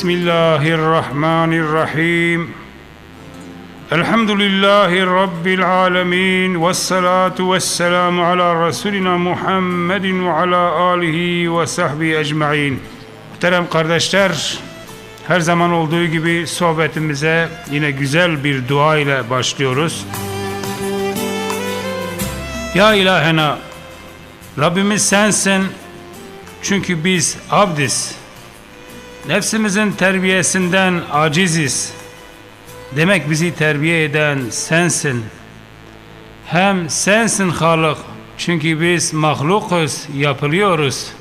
بسم الله الرحمن الرحيم الحمد لله رب العالمين والصلاة والسلام على رسولنا Muhammed وعلى آله وصحبه ecmaîn. Muhterem kardeşler, her zaman olduğu gibi sohbetimize yine güzel bir dua ile başlıyoruz. Ya ilahena, Rabbimiz sensin çünkü biz abdiz. Nefsimizin terbiyesinden aciziz. Demek bizi terbiye eden sensin. Hem sensin Halık çünkü biz mahlukuz, yapılıyoruz.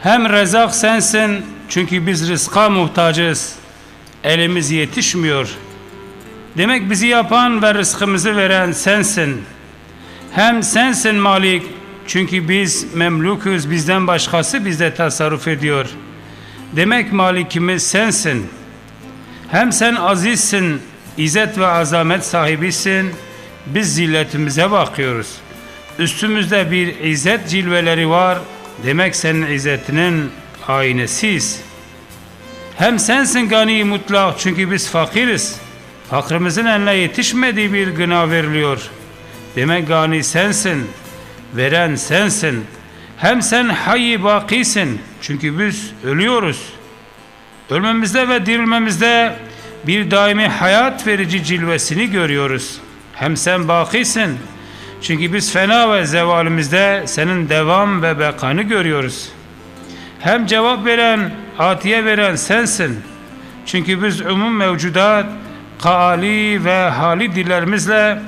Hem rezak sensin çünkü biz rızka muhtacız. Elimiz yetişmiyor. Demek bizi yapan ve rızkımızı veren sensin. Hem sensin Malik çünkü biz memlukuz bizden başkası bizde tasarruf ediyor. Demek malikimiz sensin. Hem sen azizsin, izzet ve azamet sahibisin. Biz zilletimize bakıyoruz. Üstümüzde bir izzet cilveleri var. Demek senin izzetinin aynesiyiz. Hem sensin gani mutlak çünkü biz fakiriz. Fakrımızın eline yetişmediği bir gına veriliyor. Demek gani sensin, veren sensin. Hem sen hayy bakisin çünkü biz ölüyoruz. Ölmemizde ve dirilmemizde bir daimi hayat verici cilvesini görüyoruz. Hem sen bakisin çünkü biz fena ve zevalimizde senin devam ve bekanı görüyoruz. Hem cevap veren, atiye veren sensin. Çünkü biz umum mevcudat, kali ve hali dillerimizle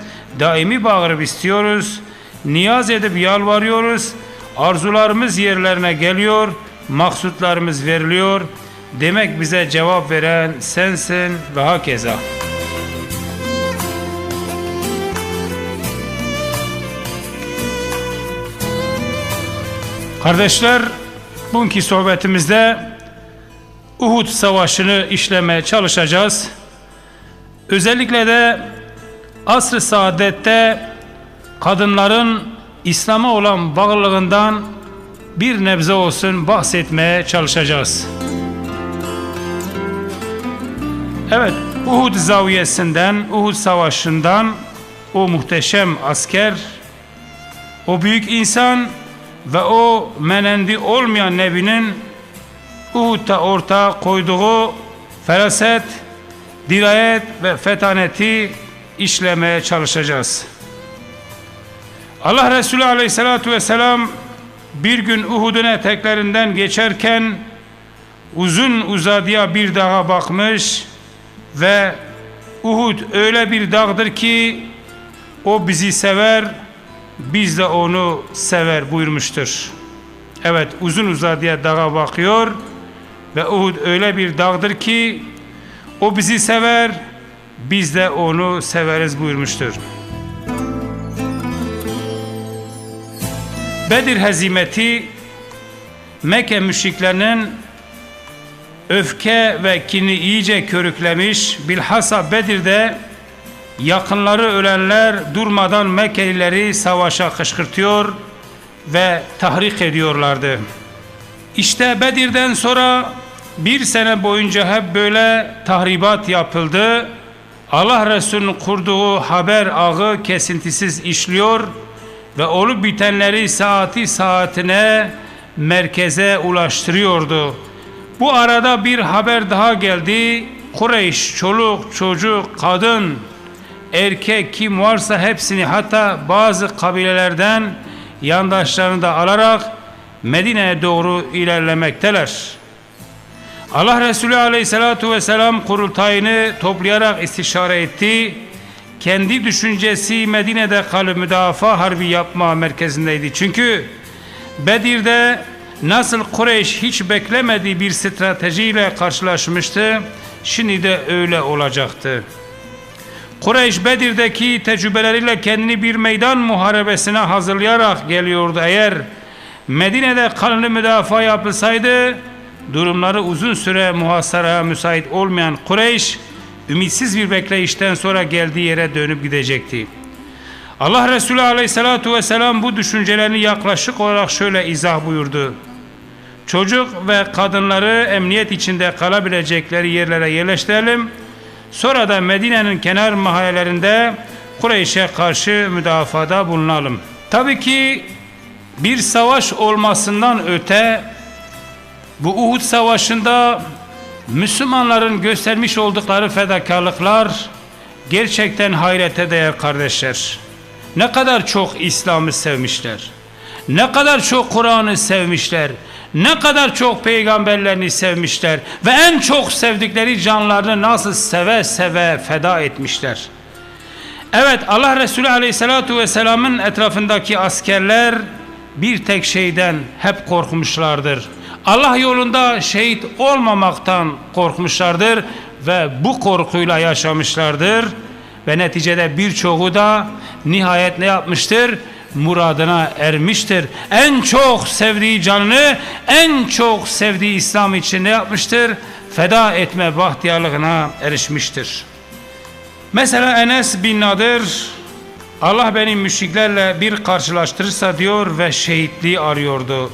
daimi bağırıp istiyoruz. Niyaz edip yalvarıyoruz. Arzularımız yerlerine geliyor, maksutlarımız veriliyor. Demek bize cevap veren sensin ve hakeza. Kardeşler, bugünkü sohbetimizde Uhud Savaşı'nı işlemeye çalışacağız. Özellikle de asr-ı saadette kadınların İslam'a olan bağlılığından bir nebze olsun bahsetmeye çalışacağız. Evet, Uhud zaviyesinden, Uhud savaşından o muhteşem asker, o büyük insan ve o menendi olmayan nebinin Uhud'da ortaya koyduğu feraset, dirayet ve fetaneti işlemeye çalışacağız. Allah Resulü aleyhissalatu vesselam bir gün Uhud'un eteklerinden geçerken uzun uzadıya bir dağa bakmış ve Uhud öyle bir dağdır ki o bizi sever biz de onu sever buyurmuştur. Evet uzun uzadıya dağa bakıyor ve Uhud öyle bir dağdır ki o bizi sever biz de onu severiz buyurmuştur. Bedir hezimeti Mekke müşriklerinin öfke ve kini iyice körüklemiş. Bilhassa Bedir'de yakınları ölenler durmadan Mekkelileri savaşa kışkırtıyor ve tahrik ediyorlardı. İşte Bedir'den sonra bir sene boyunca hep böyle tahribat yapıldı. Allah Resulü'nün kurduğu haber ağı kesintisiz işliyor ve olup bitenleri saati saatine merkeze ulaştırıyordu. Bu arada bir haber daha geldi. Kureyş, çoluk, çocuk, kadın, erkek kim varsa hepsini hatta bazı kabilelerden yandaşlarını da alarak Medine'ye doğru ilerlemekteler. Allah Resulü Aleyhisselatü Vesselam kurultayını toplayarak istişare etti. Kendi düşüncesi Medine'de kalıp müdafaa harbi yapma merkezindeydi. Çünkü Bedir'de nasıl Kureyş hiç beklemediği bir stratejiyle karşılaşmıştı, şimdi de öyle olacaktı. Kureyş Bedir'deki tecrübeleriyle kendini bir meydan muharebesine hazırlayarak geliyordu. Eğer Medine'de kanlı müdafaa yapılsaydı, durumları uzun süre muhasaraya müsait olmayan Kureyş, ümitsiz bir bekleyişten sonra geldiği yere dönüp gidecekti. Allah Resulü aleyhissalatu vesselam bu düşüncelerini yaklaşık olarak şöyle izah buyurdu. Çocuk ve kadınları emniyet içinde kalabilecekleri yerlere yerleştirelim. Sonra da Medine'nin kenar mahallelerinde Kureyş'e karşı müdafada bulunalım. Tabii ki bir savaş olmasından öte bu Uhud Savaşı'nda Müslümanların göstermiş oldukları fedakarlıklar gerçekten hayrete değer kardeşler. Ne kadar çok İslam'ı sevmişler. Ne kadar çok Kur'an'ı sevmişler. Ne kadar çok peygamberlerini sevmişler ve en çok sevdikleri canlarını nasıl seve seve feda etmişler. Evet Allah Resulü Aleyhisselatü Vesselam'ın etrafındaki askerler bir tek şeyden hep korkmuşlardır. Allah yolunda şehit olmamaktan korkmuşlardır ve bu korkuyla yaşamışlardır ve neticede birçoğu da nihayet ne yapmıştır? Muradına ermiştir. En çok sevdiği canını, en çok sevdiği İslam için ne yapmıştır? Feda etme bahtiyarlığına erişmiştir. Mesela Enes bin Nadir Allah beni müşriklerle bir karşılaştırırsa diyor ve şehitliği arıyordu.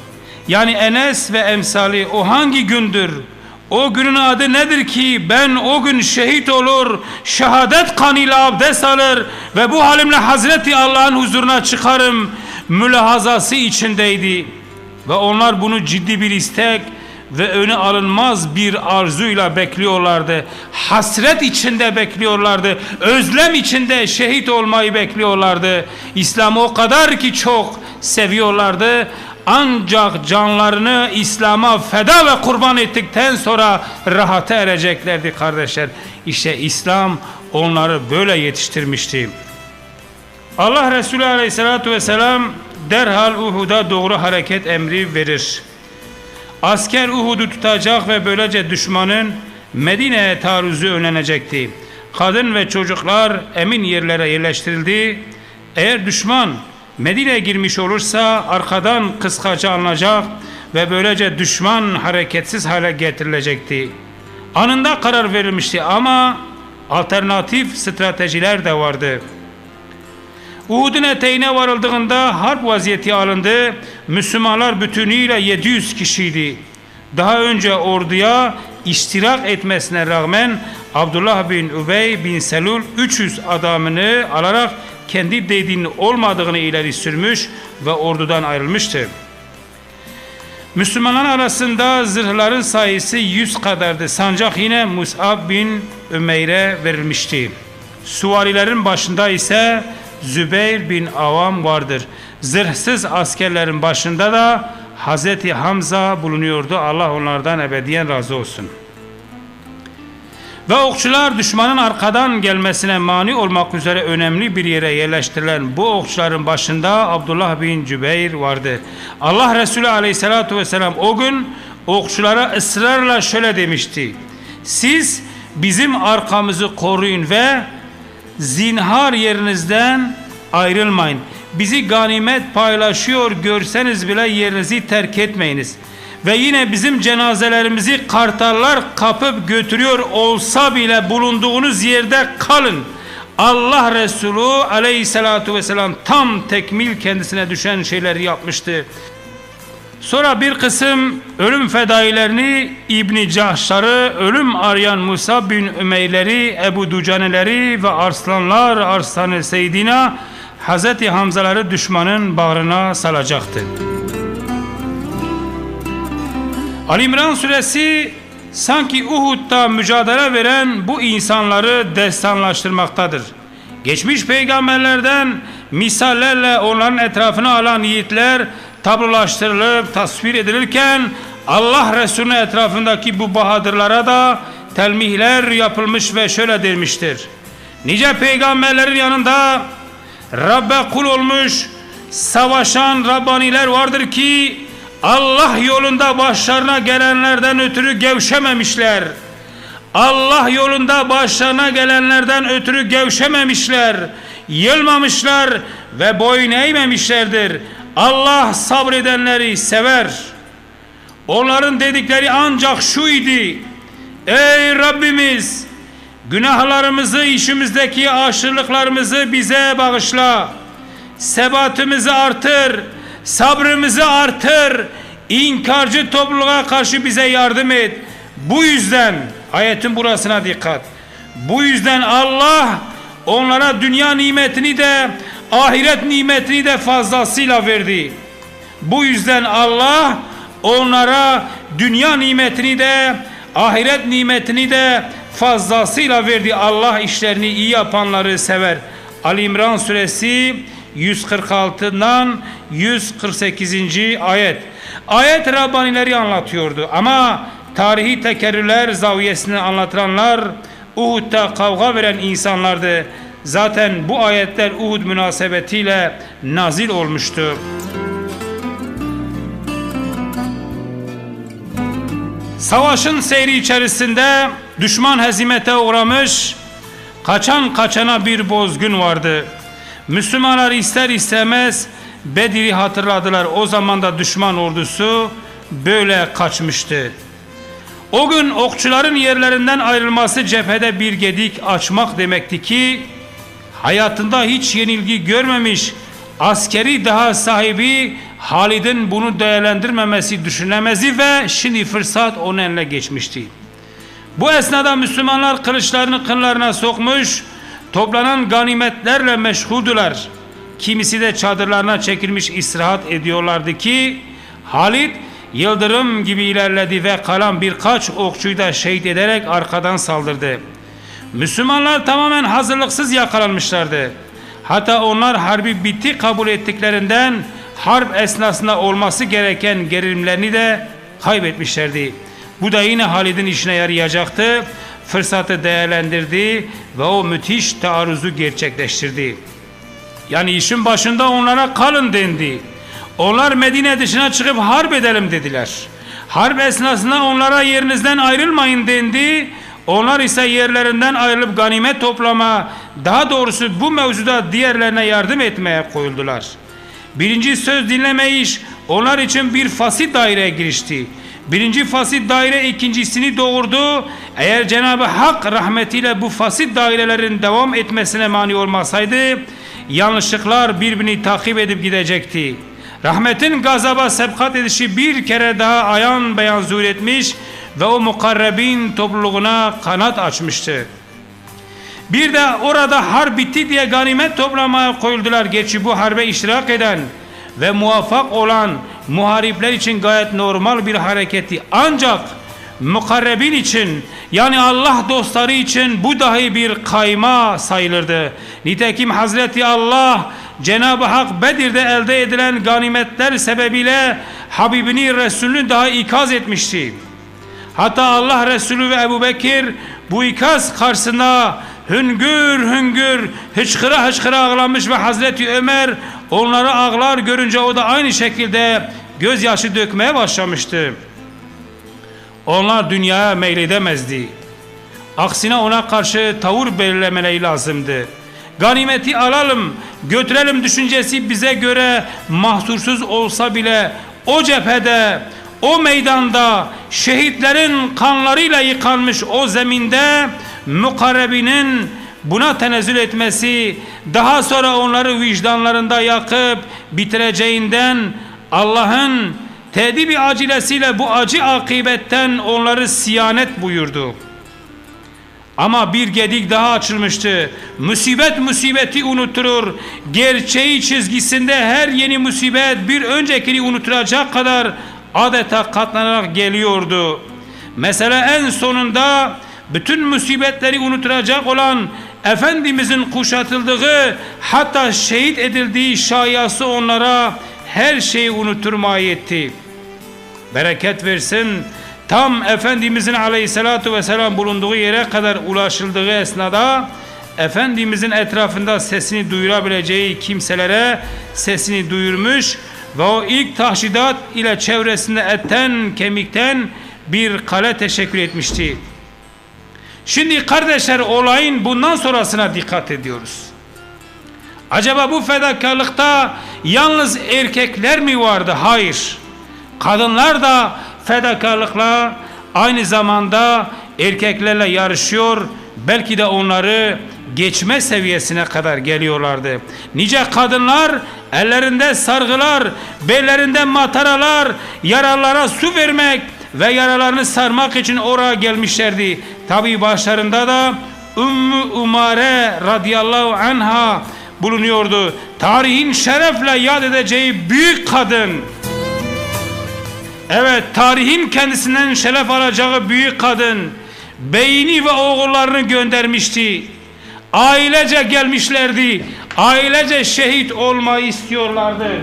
Yani Enes ve emsali o hangi gündür? O günün adı nedir ki ben o gün şehit olur, şehadet kanıyla abdest alır ve bu halimle Hazreti Allah'ın huzuruna çıkarım mülahazası içindeydi. Ve onlar bunu ciddi bir istek ve önü alınmaz bir arzuyla bekliyorlardı. Hasret içinde bekliyorlardı. Özlem içinde şehit olmayı bekliyorlardı. İslam'ı o kadar ki çok seviyorlardı. Ancak canlarını İslam'a feda ve kurban ettikten sonra rahata ereceklerdi kardeşler. İşte İslam onları böyle yetiştirmişti. Allah Resulü Aleyhisselatü Vesselam derhal Uhud'a doğru hareket emri verir. Asker Uhud'u tutacak ve böylece düşmanın Medine'ye taarruzu önlenecekti. Kadın ve çocuklar emin yerlere yerleştirildi. Eğer düşman Medine'ye girmiş olursa arkadan kıskaca alınacak ve böylece düşman hareketsiz hale getirilecekti. Anında karar verilmişti ama alternatif stratejiler de vardı. Uhud'un eteğine varıldığında harp vaziyeti alındı. Müslümanlar bütünüyle 700 kişiydi. Daha önce orduya iştirak etmesine rağmen Abdullah bin Übey bin Selul 300 adamını alarak kendi dediğinin olmadığını ileri sürmüş ve ordudan ayrılmıştı. Müslümanlar arasında zırhların sayısı 100 kadardı. Sancak yine Mus'ab bin Ömeyr'e verilmişti. Suvarilerin başında ise Zübeyir bin Avam vardır. Zırhsız askerlerin başında da Hazreti Hamza bulunuyordu. Allah onlardan ebediyen razı olsun. Ve okçular düşmanın arkadan gelmesine mani olmak üzere önemli bir yere yerleştirilen bu okçuların başında Abdullah bin Cübeyr vardı. Allah Resulü aleyhissalatu vesselam o gün okçulara ısrarla şöyle demişti. Siz bizim arkamızı koruyun ve zinhar yerinizden ayrılmayın. Bizi ganimet paylaşıyor görseniz bile yerinizi terk etmeyiniz. Ve yine bizim cenazelerimizi kartallar kapıp götürüyor olsa bile bulunduğunuz yerde kalın. Allah Resulü aleyhissalatu vesselam tam tekmil kendisine düşen şeyleri yapmıştı. Sonra bir kısım ölüm fedailerini İbni Cahşar'ı, ölüm arayan Musa bin Ümeyleri, Ebu Ducaneleri ve Arslanlar Arslanı Seydina Hazreti Hamzaları düşmanın bağrına salacaktı. Ali İmran suresi sanki Uhud'da mücadele veren bu insanları destanlaştırmaktadır. Geçmiş peygamberlerden misallerle onların etrafına alan yiğitler tablolaştırılıp tasvir edilirken Allah Resulü'nün etrafındaki bu bahadırlara da telmihler yapılmış ve şöyle demiştir. Nice peygamberlerin yanında Rabbe kul olmuş savaşan Rabbaniler vardır ki Allah yolunda başlarına gelenlerden ötürü gevşememişler. Allah yolunda başlarına gelenlerden ötürü gevşememişler, yılmamışlar ve boyun eğmemişlerdir. Allah sabredenleri sever. Onların dedikleri ancak şu idi. Ey Rabbimiz günahlarımızı işimizdeki aşırılıklarımızı bize bağışla. Sebatımızı artır. Sabrımızı artır. İnkarcı topluluğa karşı bize yardım et. Bu yüzden ayetin burasına dikkat. Bu yüzden Allah onlara dünya nimetini de ahiret nimetini de fazlasıyla verdi. Bu yüzden Allah onlara dünya nimetini de ahiret nimetini de fazlasıyla verdi. Allah işlerini iyi yapanları sever. Ali İmran suresi 146'dan 148. ayet. Ayet Rabbanileri anlatıyordu ama tarihi tekerrürler zaviyesini anlatılanlar Uhud'da kavga veren insanlardı. Zaten bu ayetler Uhud münasebetiyle nazil olmuştu. Savaşın seyri içerisinde düşman hezimete uğramış, kaçan kaçana bir bozgun vardı. Müslümanlar ister istemez Bedir'i hatırladılar. O zaman da düşman ordusu böyle kaçmıştı. O gün okçuların yerlerinden ayrılması cephede bir gedik açmak demekti ki hayatında hiç yenilgi görmemiş askeri daha sahibi Halid'in bunu değerlendirmemesi düşünemezi ve şimdi fırsat onun eline geçmişti. Bu esnada Müslümanlar kılıçlarını kınlarına sokmuş, toplanan ganimetlerle meşguldular. Kimisi de çadırlarına çekilmiş istirahat ediyorlardı ki Halid yıldırım gibi ilerledi ve kalan birkaç okçuyu da şehit ederek arkadan saldırdı. Müslümanlar tamamen hazırlıksız yakalanmışlardı. Hatta onlar harbi bitti kabul ettiklerinden harp esnasında olması gereken gerilimlerini de kaybetmişlerdi. Bu da yine Halid'in işine yarayacaktı. Fırsatı değerlendirdi ve o müthiş taarruzu gerçekleştirdi. Yani işin başında onlara kalın dendi. Onlar Medine dışına çıkıp harp edelim dediler. Harp esnasında onlara yerinizden ayrılmayın dendi. Onlar ise yerlerinden ayrılıp ganimet toplama, daha doğrusu bu mevzuda diğerlerine yardım etmeye koyuldular. Birinci söz dinlemeyiş onlar için bir fasit daireye girişti. Birinci fasit daire ikincisini doğurdu. Eğer Cenab-ı Hak rahmetiyle bu fasit dairelerin devam etmesine mani olmasaydı yanlışlıklar birbirini takip edip gidecekti. Rahmetin gazaba sebkat edişi bir kere daha ayan beyan zuhur etmiş ve o mukarrebin topluluğuna kanat açmıştı. Bir de orada harp bitti diye ganimet toplamaya koyuldular. Geçi bu harbe iştirak eden ve muvaffak olan muharipler için gayet normal bir hareketi. Ancak mukarrebin için yani Allah dostları için bu dahi bir kayma sayılırdı. Nitekim Hazreti Allah Cenab-ı Hak Bedir'de elde edilen ganimetler sebebiyle Habibini Resulünü daha ikaz etmişti. Hatta Allah Resulü ve Ebu Bekir bu ikaz karşısında hüngür hüngür hıçkıra hıçkıra ağlamış ve Hazreti Ömer onları ağlar görünce o da aynı şekilde gözyaşı dökmeye başlamıştı. Onlar dünyaya meyledemezdi. Aksine ona karşı tavır belirlemeleri lazımdı. Ganimeti alalım, götürelim düşüncesi bize göre mahsursuz olsa bile o cephede, o meydanda şehitlerin kanlarıyla yıkanmış o zeminde mukarrebinin buna tenezzül etmesi daha sonra onları vicdanlarında yakıp bitireceğinden Allah'ın tedibi acilesiyle bu acı akibetten onları siyanet buyurdu. Ama bir gedik daha açılmıştı. Musibet musibeti unutturur. Gerçeği çizgisinde her yeni musibet bir öncekini unutturacak kadar adeta katlanarak geliyordu. Mesela en sonunda bütün musibetleri unutturacak olan Efendimizin kuşatıldığı hatta şehit edildiği şayası onlara her şeyi unutturmaya yetti. Bereket versin. Tam Efendimizin aleyhissalatu vesselam bulunduğu yere kadar ulaşıldığı esnada Efendimizin etrafında sesini duyurabileceği kimselere sesini duyurmuş ve o ilk tahşidat ile çevresinde etten kemikten bir kale teşekkür etmişti. Şimdi kardeşler olayın bundan sonrasına dikkat ediyoruz. Acaba bu fedakarlıkta yalnız erkekler mi vardı? Hayır. Kadınlar da fedakarlıkla aynı zamanda erkeklerle yarışıyor. Belki de onları geçme seviyesine kadar geliyorlardı. Nice kadınlar ellerinde sargılar, bellerinde mataralar, yaralara su vermek ve yaralarını sarmak için oraya gelmişlerdi. Tabi başlarında da Ümmü Umare radıyallahu anha bulunuyordu. Tarihin şerefle yad edeceği büyük kadın. Evet tarihin kendisinden şeref alacağı büyük kadın beyni ve oğullarını göndermişti. Ailece gelmişlerdi. Ailece şehit olmayı istiyorlardı.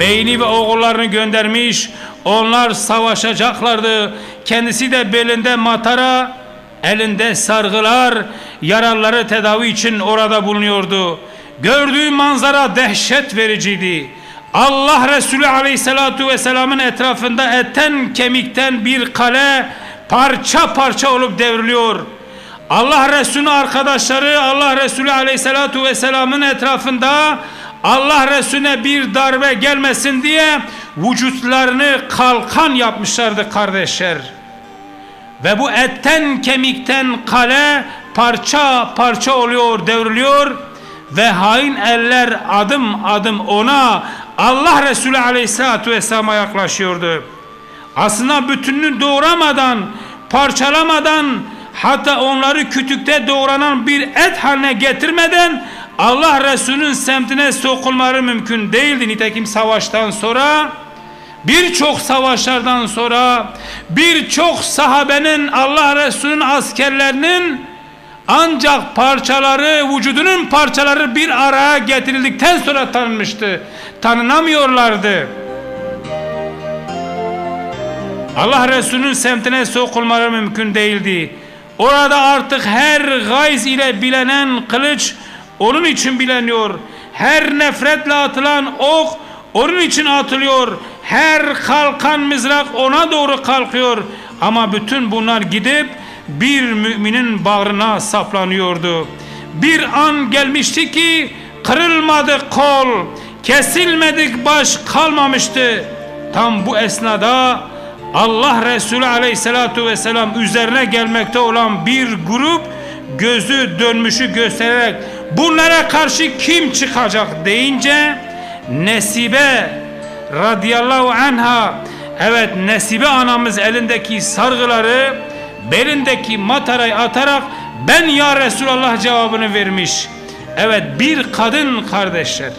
Beyni ve oğullarını göndermiş. Onlar savaşacaklardı. Kendisi de belinde matara, elinde sargılar, yaraları tedavi için orada bulunuyordu. Gördüğü manzara dehşet vericiydi. Allah Resulü Aleyhisselatu Vesselam'ın etrafında etten kemikten bir kale parça parça olup devriliyor. Allah Resulü arkadaşları Allah Resulü Aleyhisselatu Vesselam'ın etrafında Allah Resulüne bir darbe gelmesin diye vücutlarını kalkan yapmışlardı kardeşler. Ve bu etten kemikten kale parça parça oluyor, devriliyor ve hain eller adım adım ona Allah Resulü Aleyhisselatü Vesselam'a yaklaşıyordu. Aslında bütününü doğramadan, parçalamadan hatta onları kütükte doğranan bir et haline getirmeden Allah Resulü'nün semtine sokulmaları mümkün değildi. Nitekim savaştan sonra birçok savaşlardan sonra birçok sahabenin Allah Resulü'nün askerlerinin ancak parçaları vücudunun parçaları bir araya getirildikten sonra tanınmıştı. Tanınamıyorlardı. Allah Resulü'nün semtine sokulmaları mümkün değildi. Orada artık her gayz ile bilenen kılıç onun için bileniyor. Her nefretle atılan ok onun için atılıyor. Her kalkan mızrak ona doğru kalkıyor. Ama bütün bunlar gidip bir müminin bağrına saplanıyordu. Bir an gelmişti ki kırılmadı kol, kesilmedik baş kalmamıştı. Tam bu esnada Allah Resulü aleyhissalatu vesselam üzerine gelmekte olan bir grup gözü dönmüşü göstererek bunlara karşı kim çıkacak deyince Nesibe radıyallahu anha evet Nesibe anamız elindeki sargıları belindeki matarayı atarak ben ya Resulallah cevabını vermiş. Evet bir kadın kardeşler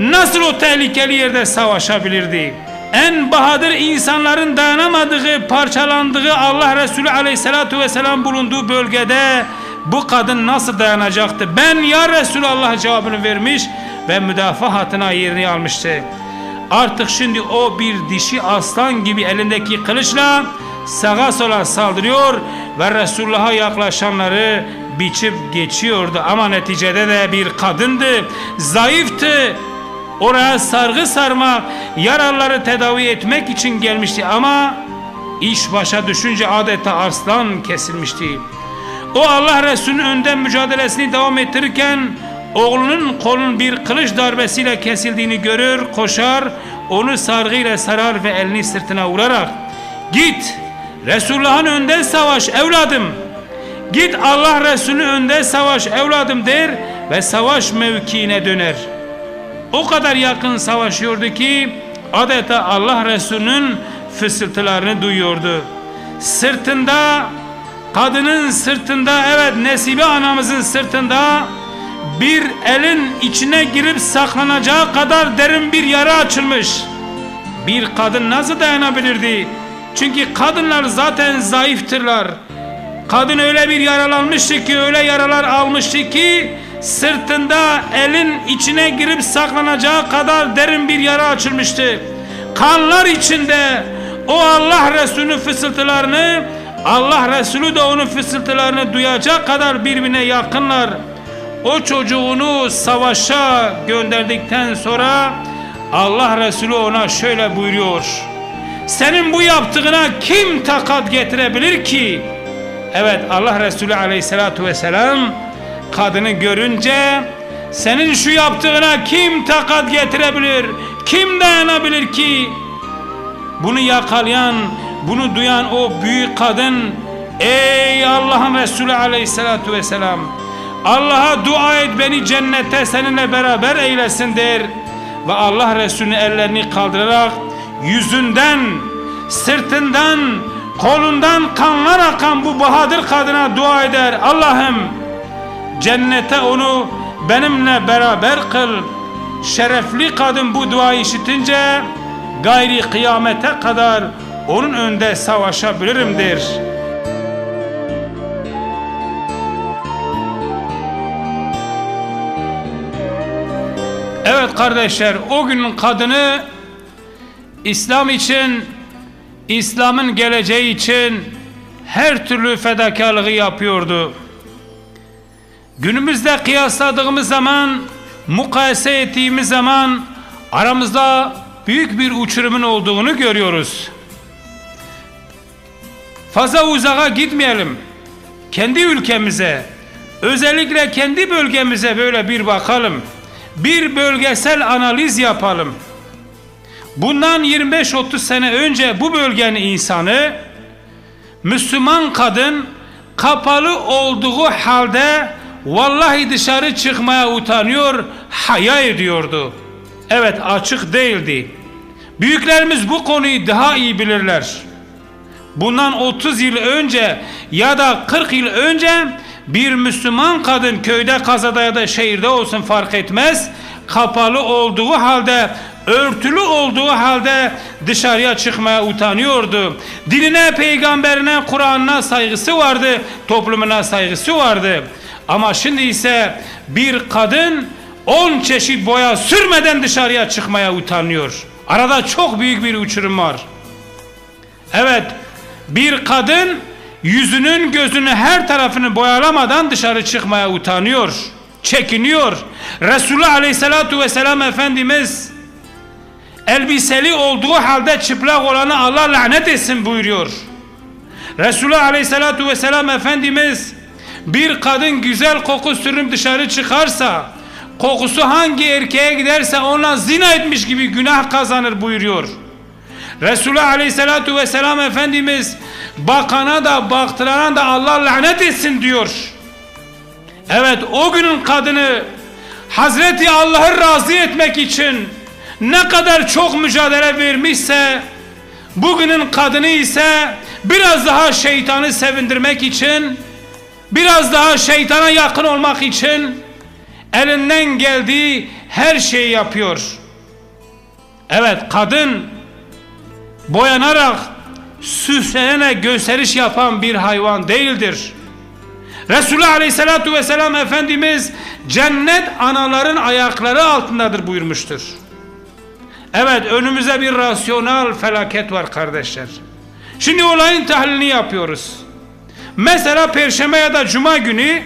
nasıl o tehlikeli yerde savaşabilirdi? En bahadır insanların dayanamadığı, parçalandığı Allah Resulü aleyhissalatu vesselam bulunduğu bölgede bu kadın nasıl dayanacaktı? Ben ya Resulallah cevabını vermiş ve müdafaa hatına yerini almıştı. Artık şimdi o bir dişi aslan gibi elindeki kılıçla sağa sola saldırıyor ve Resulullah'a yaklaşanları biçip geçiyordu. Ama neticede de bir kadındı, zayıftı. Oraya sargı sarmak, yaraları tedavi etmek için gelmişti ama iş başa düşünce adeta arslan kesilmişti. O Allah Resulü'nün önden mücadelesini devam ettirirken oğlunun kolun bir kılıç darbesiyle kesildiğini görür, koşar, onu sargıyla sarar ve elini sırtına vurarak git Resulullah'ın önde savaş evladım git Allah Resulü önde savaş evladım der ve savaş mevkiine döner. O kadar yakın savaşıyordu ki adeta Allah Resulü'nün fısıltılarını duyuyordu. Sırtında kadının sırtında evet Nesibe anamızın sırtında bir elin içine girip saklanacağı kadar derin bir yara açılmış. Bir kadın nasıl dayanabilirdi? Çünkü kadınlar zaten zayıftırlar. Kadın öyle bir yaralanmıştı ki öyle yaralar almıştı ki sırtında elin içine girip saklanacağı kadar derin bir yara açılmıştı. Kanlar içinde o Allah Resulü'nün fısıltılarını Allah Resulü de onun fısıltılarını duyacak kadar birbirine yakınlar. O çocuğunu savaşa gönderdikten sonra Allah Resulü ona şöyle buyuruyor. Senin bu yaptığına kim takat getirebilir ki? Evet Allah Resulü aleyhissalatu vesselam kadını görünce senin şu yaptığına kim takat getirebilir? Kim dayanabilir ki? Bunu yakalayan, bunu duyan o büyük kadın Ey Allah'ın Resulü aleyhissalatu vesselam Allah'a dua et beni cennette seninle beraber eylesin der. Ve Allah Resulü ellerini kaldırarak yüzünden, sırtından, kolundan kanlar akan bu bahadır kadına dua eder. Allah'ım cennete onu benimle beraber kıl. Şerefli kadın bu duayı işitince gayri kıyamete kadar onun önünde savaşabilirim der. Evet kardeşler o günün kadını İslam için İslam'ın geleceği için her türlü fedakarlığı yapıyordu. Günümüzde kıyasladığımız zaman, mukayese ettiğimiz zaman aramızda büyük bir uçurumun olduğunu görüyoruz. Fazla uzağa gitmeyelim. Kendi ülkemize, özellikle kendi bölgemize böyle bir bakalım. Bir bölgesel analiz yapalım. Bundan 25-30 sene önce bu bölgenin insanı Müslüman kadın kapalı olduğu halde vallahi dışarı çıkmaya utanıyor, haya ediyordu. Evet açık değildi. Büyüklerimiz bu konuyu daha iyi bilirler. Bundan 30 yıl önce ya da 40 yıl önce bir Müslüman kadın köyde, kazada ya da şehirde olsun fark etmez. Kapalı olduğu halde, örtülü olduğu halde dışarıya çıkmaya utanıyordu. Diline, peygamberine, Kur'an'ına saygısı vardı, toplumuna saygısı vardı. Ama şimdi ise bir kadın 10 çeşit boya sürmeden dışarıya çıkmaya utanıyor. Arada çok büyük bir uçurum var. Evet, bir kadın yüzünün gözünü her tarafını boyalamadan dışarı çıkmaya utanıyor, çekiniyor. Resulullah Aleyhisselatu Vesselam Efendimiz elbiseli olduğu halde çıplak olanı Allah lanet etsin buyuruyor. Resulullah Aleyhisselatu Vesselam Efendimiz bir kadın güzel koku sürünüp dışarı çıkarsa kokusu hangi erkeğe giderse ona zina etmiş gibi günah kazanır buyuruyor. Resulullah Aleyhisselatu Vesselam Efendimiz bakana da baktırana da Allah lanet etsin diyor. Evet o günün kadını Hazreti Allah'ı razı etmek için ne kadar çok mücadele vermişse bugünün kadını ise biraz daha şeytanı sevindirmek için biraz daha şeytana yakın olmak için elinden geldiği her şeyi yapıyor. Evet kadın boyanarak süslenerek gösteriş yapan bir hayvan değildir. Resulullah Aleyhisselatü Vesselam Efendimiz cennet anaların ayakları altındadır buyurmuştur. Evet önümüze bir rasyonel felaket var kardeşler. Şimdi olayın tahlilini yapıyoruz. Mesela Perşembe ya da Cuma günü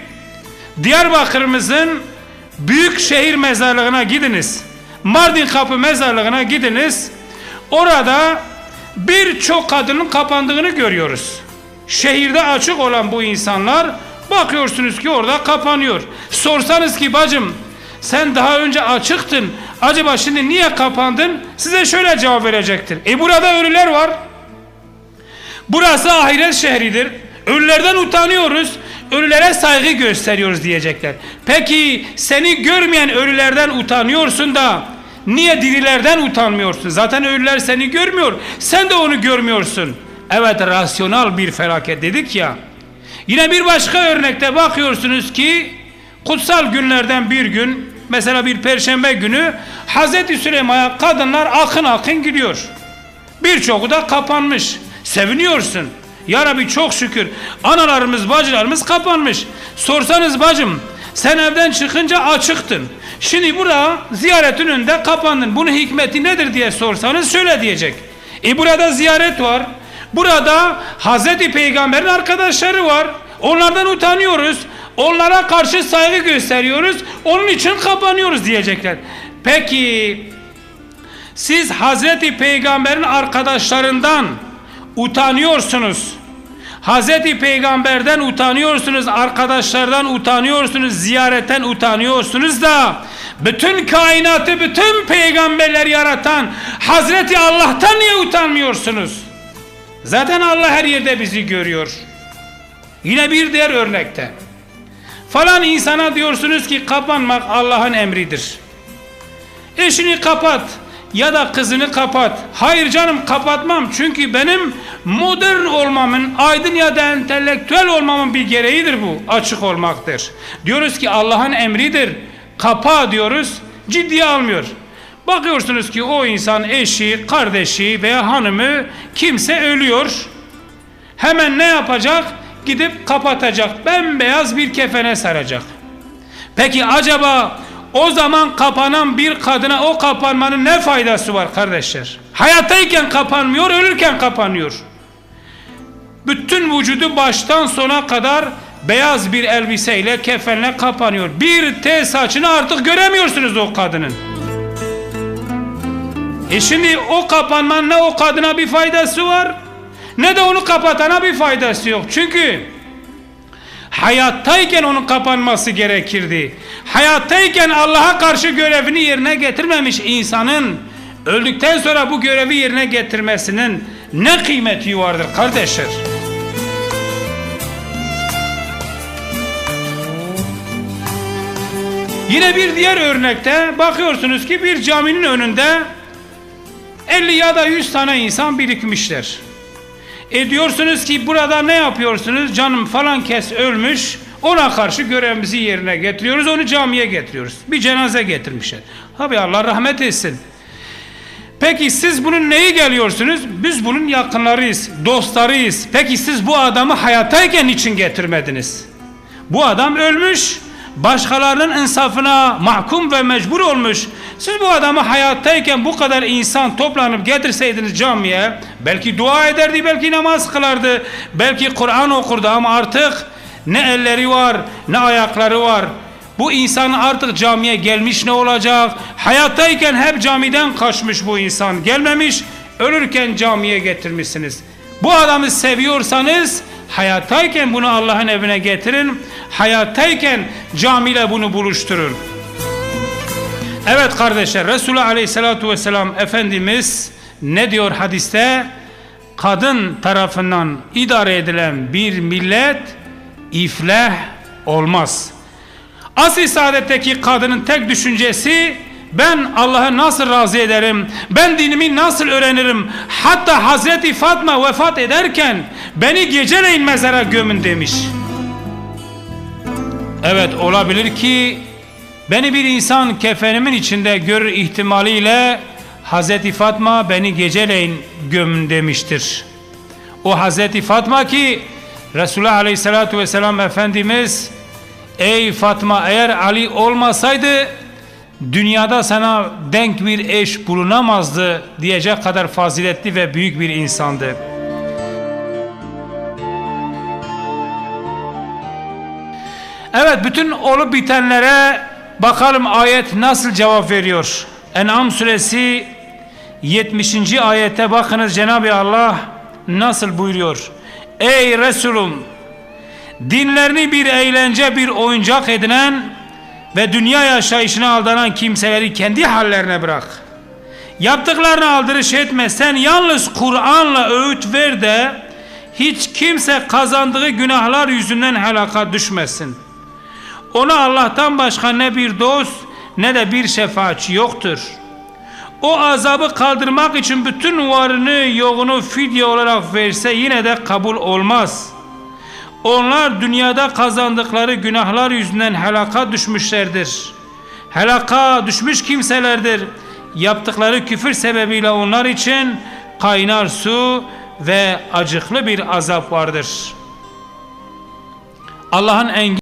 Diyarbakır'ımızın büyük şehir mezarlığına gidiniz. Mardin Kapı mezarlığına gidiniz. Orada birçok kadının kapandığını görüyoruz. Şehirde açık olan bu insanlar bakıyorsunuz ki orada kapanıyor. Sorsanız ki bacım sen daha önce açıktın. Acaba şimdi niye kapandın? Size şöyle cevap verecektir. E burada ölüler var. Burası ahiret şehridir. Ölülerden utanıyoruz. Ölülere saygı gösteriyoruz diyecekler. Peki seni görmeyen ölülerden utanıyorsun da niye dirilerden utanmıyorsun? Zaten ölüler seni görmüyor. Sen de onu görmüyorsun. Evet rasyonel bir felaket dedik ya. Yine bir başka örnekte bakıyorsunuz ki kutsal günlerden bir gün mesela bir perşembe günü Hazreti Süleyman'a kadınlar akın akın gidiyor. Birçoğu da kapanmış. Seviniyorsun. Ya Rabbi çok şükür analarımız bacılarımız kapanmış. Sorsanız bacım sen evden çıkınca açıktın. Şimdi burada ziyaretin önünde kapandın. Bunun hikmeti nedir diye sorsanız şöyle diyecek. E burada ziyaret var. Burada Hazreti Peygamber'in arkadaşları var. Onlardan utanıyoruz. Onlara karşı saygı gösteriyoruz. Onun için kapanıyoruz diyecekler. Peki siz Hazreti Peygamber'in arkadaşlarından utanıyorsunuz. Hazreti Peygamber'den utanıyorsunuz, arkadaşlardan utanıyorsunuz, ziyaretten utanıyorsunuz da bütün kainatı, bütün peygamberler yaratan Hazreti Allah'tan niye utanmıyorsunuz? Zaten Allah her yerde bizi görüyor. Yine bir diğer örnekte. Falan insana diyorsunuz ki kapanmak Allah'ın emridir. Eşini kapat ya da kızını kapat. Hayır canım kapatmam çünkü benim modern olmamın, aydın ya da entelektüel olmamın bir gereğidir bu. Açık olmaktır. Diyoruz ki Allah'ın emridir. Kapa diyoruz. Ciddiye almıyor. Bakıyorsunuz ki o insan eşi, kardeşi veya hanımı kimse ölüyor. Hemen ne yapacak? Gidip kapatacak. Bembeyaz bir kefene saracak. Peki acaba o zaman kapanan bir kadına o kapanmanın ne faydası var kardeşler? Hayattayken kapanmıyor, ölürken kapanıyor. Bütün vücudu baştan sona kadar beyaz bir elbiseyle, kefenle kapanıyor. Bir tel saçını artık göremiyorsunuz o kadının. E şimdi o kapanmanın ne o kadına bir faydası var ne de onu kapatana bir faydası yok. Çünkü hayattayken onun kapanması gerekirdi. Hayattayken Allah'a karşı görevini yerine getirmemiş insanın öldükten sonra bu görevi yerine getirmesinin ne kıymeti vardır kardeşler? Yine bir diğer örnekte bakıyorsunuz ki bir caminin önünde 50 ya da 100 tane insan birikmişler. E diyorsunuz ki burada ne yapıyorsunuz? Canım falan kes ölmüş. Ona karşı görevimizi yerine getiriyoruz. Onu camiye getiriyoruz. Bir cenaze getirmişler. Abi Allah rahmet etsin. Peki siz bunun neyi geliyorsunuz? Biz bunun yakınlarıyız, dostlarıyız. Peki siz bu adamı hayattayken için getirmediniz? Bu adam ölmüş, başkalarının insafına mahkum ve mecbur olmuş. Siz bu adamı hayattayken bu kadar insan toplanıp getirseydiniz camiye, belki dua ederdi, belki namaz kılardı, belki Kur'an okurdu ama artık ne elleri var, ne ayakları var. Bu insan artık camiye gelmiş ne olacak? Hayattayken hep camiden kaçmış bu insan. Gelmemiş, ölürken camiye getirmişsiniz. Bu adamı seviyorsanız hayattayken bunu Allah'ın evine getirin. Hayattayken camiyle bunu buluşturun. Evet kardeşler Resulullah Aleyhisselatü Vesselam Efendimiz ne diyor hadiste? Kadın tarafından idare edilen bir millet iflah olmaz. Asıl saadetteki kadının tek düşüncesi ben Allah'ı nasıl razı ederim? Ben dinimi nasıl öğrenirim? Hatta Hazreti Fatma vefat ederken beni geceleyin mezara gömün demiş. Evet olabilir ki beni bir insan kefenimin içinde görür ihtimaliyle Hazreti Fatma beni geceleyin gömün demiştir. O Hazreti Fatma ki Resulullah Aleyhisselatü Vesselam Efendimiz Ey Fatma eğer Ali olmasaydı dünyada sana denk bir eş bulunamazdı diyecek kadar faziletli ve büyük bir insandı. Evet bütün olup bitenlere bakalım ayet nasıl cevap veriyor. En'am suresi 70. ayete bakınız Cenab-ı Allah nasıl buyuruyor. Ey Resulüm dinlerini bir eğlence bir oyuncak edinen ve dünya yaşayışına aldanan kimseleri kendi hallerine bırak. Yaptıklarını aldırış etme. Sen yalnız Kur'an'la öğüt ver de hiç kimse kazandığı günahlar yüzünden helaka düşmesin. Ona Allah'tan başka ne bir dost ne de bir şefaatçi yoktur. O azabı kaldırmak için bütün varını yoğunu fidye olarak verse yine de kabul olmaz.'' Onlar dünyada kazandıkları günahlar yüzünden helaka düşmüşlerdir. Helaka düşmüş kimselerdir. Yaptıkları küfür sebebiyle onlar için kaynar su ve acıklı bir azap vardır. Allah'ın engin